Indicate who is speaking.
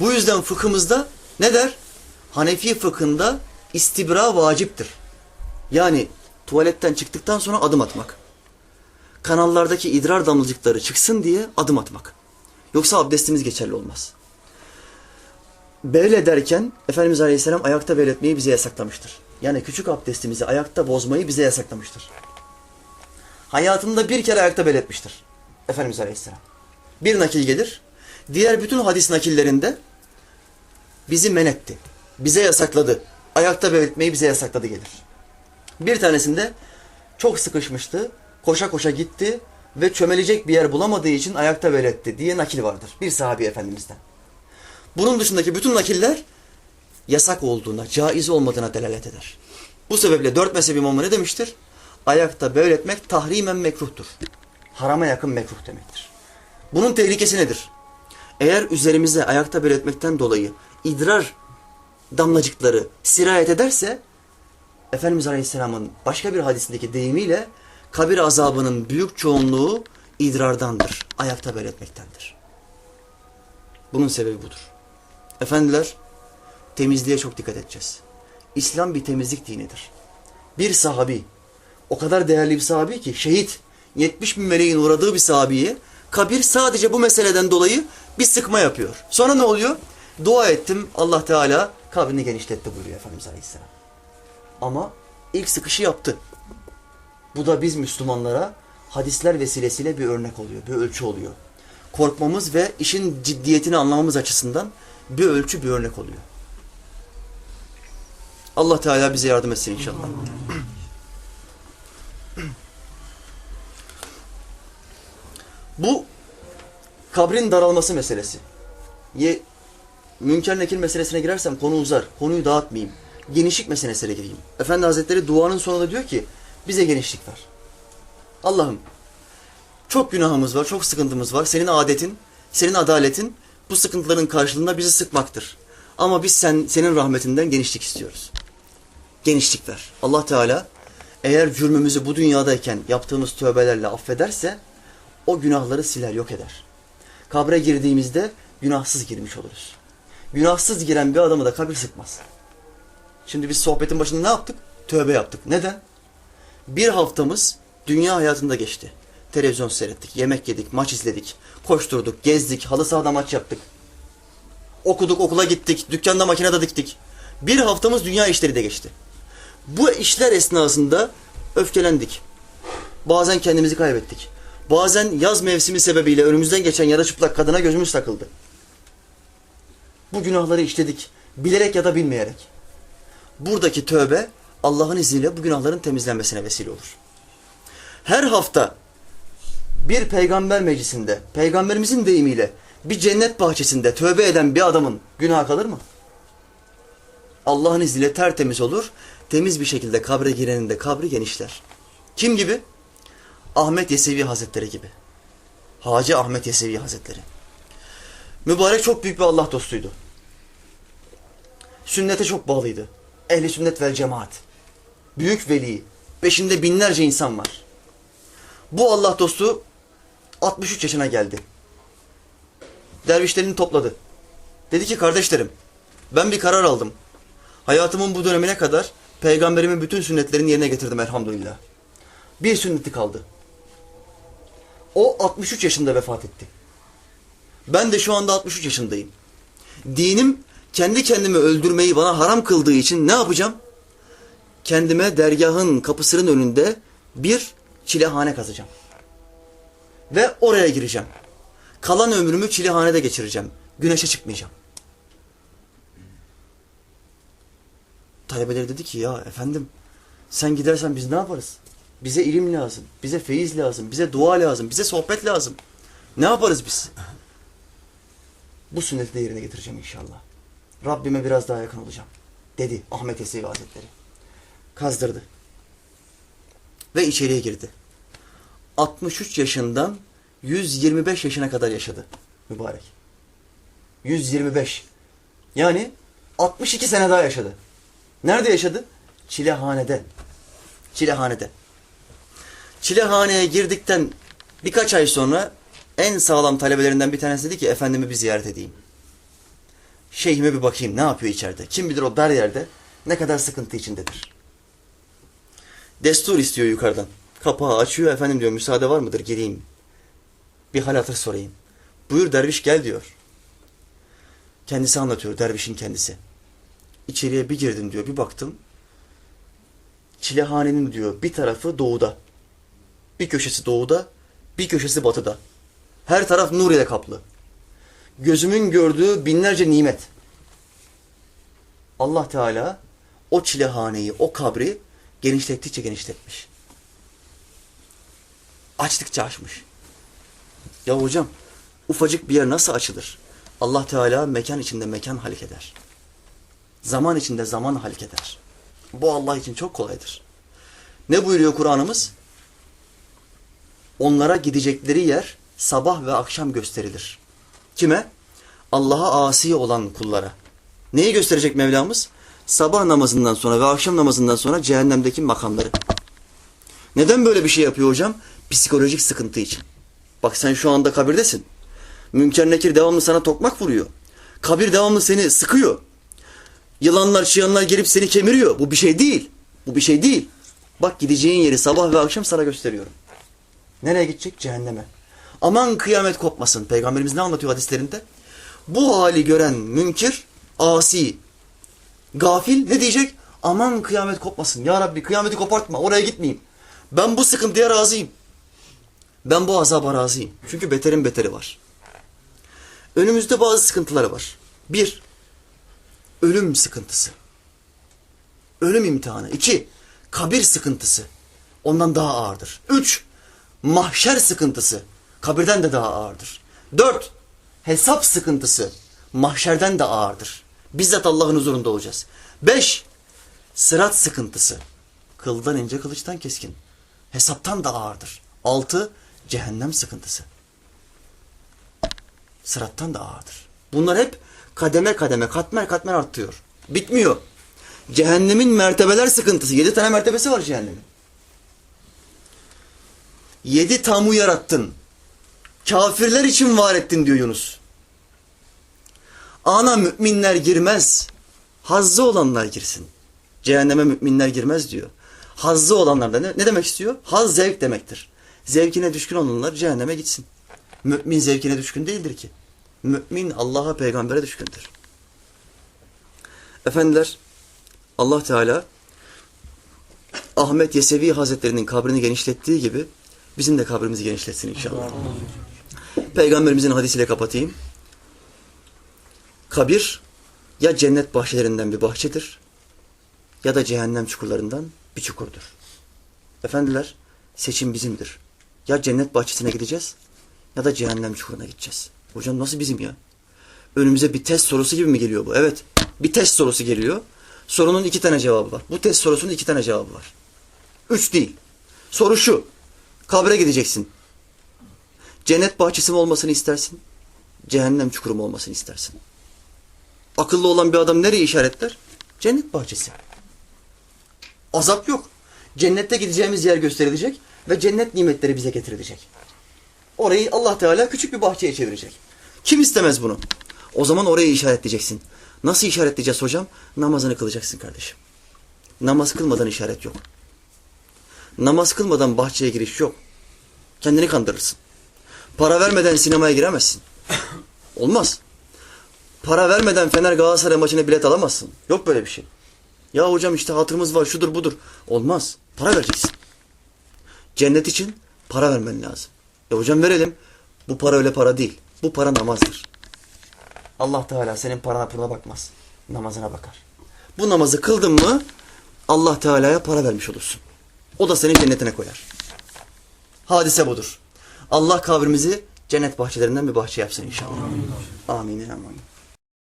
Speaker 1: Bu yüzden fıkhımızda ne der? Hanefi fıkhında istibra vaciptir. Yani tuvaletten çıktıktan sonra adım atmak. Kanallardaki idrar damlacıkları çıksın diye adım atmak. Yoksa abdestimiz geçerli olmaz. Bevel ederken Efendimiz Aleyhisselam ayakta bevel etmeyi bize yasaklamıştır. Yani küçük abdestimizi ayakta bozmayı bize yasaklamıştır. Hayatında bir kere ayakta bevel etmiştir. Efendimiz Aleyhisselam. Bir nakil gelir. Diğer bütün hadis nakillerinde bizi men etti. Bize yasakladı. Ayakta bevel etmeyi bize yasakladı gelir. Bir tanesinde çok sıkışmıştı. Koşa koşa gitti ve çömelecek bir yer bulamadığı için ayakta bevel etti diye nakil vardır. Bir sahabi efendimizden. Bunun dışındaki bütün nakiller yasak olduğuna, caiz olmadığına delalet eder. Bu sebeple dört mezhep imamı ne demiştir? Ayakta bevel etmek tahrimen mekruhtur. Harama yakın mekruh demektir. Bunun tehlikesi nedir? Eğer üzerimize ayakta bevel etmekten dolayı idrar damlacıkları sirayet ederse Efendimiz Aleyhisselam'ın başka bir hadisindeki deyimiyle kabir azabının büyük çoğunluğu idrardandır. Ayakta bevel etmektendir. Bunun sebebi budur. Efendiler, temizliğe çok dikkat edeceğiz. İslam bir temizlik dinidir. Bir sahabi, o kadar değerli bir sahabi ki şehit, 70 bin meleğin uğradığı bir sahabiye kabir sadece bu meseleden dolayı bir sıkma yapıyor. Sonra ne oluyor? Dua ettim Allah Teala kabrini genişletti buyuruyor Efendimiz Aleyhisselam. Ama ilk sıkışı yaptı. Bu da biz Müslümanlara hadisler vesilesiyle bir örnek oluyor, bir ölçü oluyor. Korkmamız ve işin ciddiyetini anlamamız açısından bir ölçü, bir örnek oluyor. Allah Teala bize yardım etsin inşallah. Bu kabrin daralması meselesi. Ye, münker nekil meselesine girersem konu uzar. Konuyu dağıtmayayım. Genişlik meselesine gireyim. Efendi Hazretleri duanın sonunda diyor ki bize genişlik ver. Allah'ım çok günahımız var, çok sıkıntımız var. Senin adetin, senin adaletin bu sıkıntıların karşılığında bizi sıkmaktır. Ama biz sen, senin rahmetinden genişlik istiyoruz. Genişlik ver. Allah Teala eğer cürmümüzü bu dünyadayken yaptığımız tövbelerle affederse o günahları siler, yok eder. Kabre girdiğimizde günahsız girmiş oluruz. Günahsız giren bir adamı da kabir sıkmaz. Şimdi biz sohbetin başında ne yaptık? Tövbe yaptık. Neden? Bir haftamız dünya hayatında geçti. Televizyon seyrettik, yemek yedik, maç izledik, koşturduk, gezdik, halı sahada maç yaptık. Okuduk, okula gittik, dükkanda makinede diktik. Bir haftamız dünya işleri de geçti. Bu işler esnasında öfkelendik. Bazen kendimizi kaybettik. Bazen yaz mevsimi sebebiyle önümüzden geçen yarı çıplak kadına gözümüz takıldı. Bu günahları işledik. Bilerek ya da bilmeyerek. Buradaki tövbe Allah'ın izniyle bu günahların temizlenmesine vesile olur. Her hafta bir peygamber meclisinde, peygamberimizin deyimiyle bir cennet bahçesinde tövbe eden bir adamın günah kalır mı? Allah'ın izniyle tertemiz olur, temiz bir şekilde kabre girenin de kabri genişler. Kim gibi? Ahmet Yesevi Hazretleri gibi. Hacı Ahmet Yesevi Hazretleri. Mübarek çok büyük bir Allah dostuydu. Sünnete çok bağlıydı. Ehli sünnet vel cemaat. Büyük veli. Peşinde binlerce insan var. Bu Allah dostu 63 yaşına geldi. Dervişlerini topladı. Dedi ki kardeşlerim ben bir karar aldım. Hayatımın bu dönemine kadar peygamberimin bütün sünnetlerini yerine getirdim elhamdülillah. Bir sünneti kaldı. O 63 yaşında vefat etti. Ben de şu anda 63 yaşındayım. Dinim kendi kendimi öldürmeyi bana haram kıldığı için ne yapacağım? Kendime dergahın kapısının önünde bir çilehane kazacağım. Ve oraya gireceğim. Kalan ömrümü çilehanede geçireceğim. Güneşe çıkmayacağım. Talebeleri dedi ki ya efendim sen gidersen biz ne yaparız? Bize ilim lazım, bize feyiz lazım, bize dua lazım, bize sohbet lazım. Ne yaparız biz? Bu sünneti de yerine getireceğim inşallah. Rabbime biraz daha yakın olacağım. Dedi Ahmet Yesevi Hazretleri. Kazdırdı. Ve içeriye girdi. 63 yaşından 125 yaşına kadar yaşadı mübarek. 125. Yani 62 sene daha yaşadı. Nerede yaşadı? Çilehanede. Çilehanede. Çilehaneye girdikten birkaç ay sonra en sağlam talebelerinden bir tanesi dedi ki efendimi bir ziyaret edeyim. Şeyhime bir bakayım ne yapıyor içeride. Kim bilir o dar yerde ne kadar sıkıntı içindedir. Destur istiyor yukarıdan. Kapağı açıyor. Efendim diyor müsaade var mıdır gireyim. Bir hal hatır sorayım. Buyur derviş gel diyor. Kendisi anlatıyor dervişin kendisi. İçeriye bir girdim diyor bir baktım. Çilehanenin diyor bir tarafı doğuda. Bir köşesi doğuda, bir köşesi batıda. Her taraf nur ile kaplı. Gözümün gördüğü binlerce nimet. Allah Teala o çilehaneyi, o kabri genişlettikçe genişletmiş. Açtıkça açmış. Ya hocam ufacık bir yer nasıl açılır? Allah Teala mekan içinde mekan halik eder. Zaman içinde zaman halik eder. Bu Allah için çok kolaydır. Ne buyuruyor Kur'an'ımız? Onlara gidecekleri yer sabah ve akşam gösterilir. Kime? Allah'a asi olan kullara. Neyi gösterecek Mevlamız? Sabah namazından sonra ve akşam namazından sonra cehennemdeki makamları. Neden böyle bir şey yapıyor hocam? Psikolojik sıkıntı için. Bak sen şu anda kabirdesin. Münker Nekir devamlı sana tokmak vuruyor. Kabir devamlı seni sıkıyor. Yılanlar, çıyanlar gelip seni kemiriyor. Bu bir şey değil. Bu bir şey değil. Bak gideceğin yeri sabah ve akşam sana gösteriyorum. Nereye gidecek? Cehenneme. Aman kıyamet kopmasın. Peygamberimiz ne anlatıyor hadislerinde? Bu hali gören münkir, asi, gafil ne diyecek? Aman kıyamet kopmasın. Ya Rabbi kıyameti kopartma. Oraya gitmeyeyim. Ben bu sıkıntıya razıyım. Ben bu azaba razıyım. Çünkü beterin beteri var. Önümüzde bazı sıkıntılar var. Bir, ölüm sıkıntısı. Ölüm imtihanı. İki, kabir sıkıntısı. Ondan daha ağırdır. Üç, mahşer sıkıntısı. Kabirden de daha ağırdır. Dört, hesap sıkıntısı. Mahşerden de ağırdır. Bizzat Allah'ın huzurunda olacağız. Beş, sırat sıkıntısı. Kıldan ince kılıçtan keskin. Hesaptan da ağırdır. Altı, cehennem sıkıntısı. Sırattan da ağırdır. Bunlar hep kademe kademe, katmer katmer artıyor. Bitmiyor. Cehennemin mertebeler sıkıntısı. Yedi tane mertebesi var cehennemin. Yedi tamu yarattın. Kafirler için var ettin diyor Yunus. Ana müminler girmez. Hazzı olanlar girsin. Cehenneme müminler girmez diyor. Hazzı olanlar da ne, ne demek istiyor? Haz zevk demektir. Zevkine düşkün olanlar cehenneme gitsin. Mümin zevkine düşkün değildir ki. Mümin Allah'a peygambere düşkündür. Efendiler Allah Teala Ahmet Yesevi Hazretleri'nin kabrini genişlettiği gibi bizim de kabrimizi genişletsin inşallah. Peygamberimizin hadisiyle kapatayım. Kabir ya cennet bahçelerinden bir bahçedir ya da cehennem çukurlarından bir çukurdur. Efendiler seçim bizimdir. Ya cennet bahçesine gideceğiz ya da cehennem çukuruna gideceğiz. Hocam nasıl bizim ya? Önümüze bir test sorusu gibi mi geliyor bu? Evet. Bir test sorusu geliyor. Sorunun iki tane cevabı var. Bu test sorusunun iki tane cevabı var. Üç değil. Soru şu. Kabre gideceksin. Cennet bahçesi mi olmasını istersin? Cehennem çukuru mu olmasını istersin? Akıllı olan bir adam nereye işaretler? Cennet bahçesi. Azap yok. Cennette gideceğimiz yer gösterilecek ve cennet nimetleri bize getirilecek. Orayı Allah Teala küçük bir bahçeye çevirecek. Kim istemez bunu? O zaman orayı işaretleyeceksin. Nasıl işaretleyeceğiz hocam? Namazını kılacaksın kardeşim. Namaz kılmadan işaret yok. Namaz kılmadan bahçeye giriş yok. Kendini kandırırsın. Para vermeden sinemaya giremezsin. Olmaz. Para vermeden Fener Galatasaray maçına bilet alamazsın. Yok böyle bir şey. Ya hocam işte hatırımız var şudur budur. Olmaz. Para vereceksin. Cennet için para vermen lazım. E hocam verelim. Bu para öyle para değil. Bu para namazdır. Allah Teala senin parana puluna bakmaz. Namazına bakar. Bu namazı kıldın mı Allah Teala'ya para vermiş olursun. O da seni cennetine koyar. Hadise budur. Allah kabrimizi cennet bahçelerinden bir bahçe yapsın inşallah. Amin. Amin. Amin.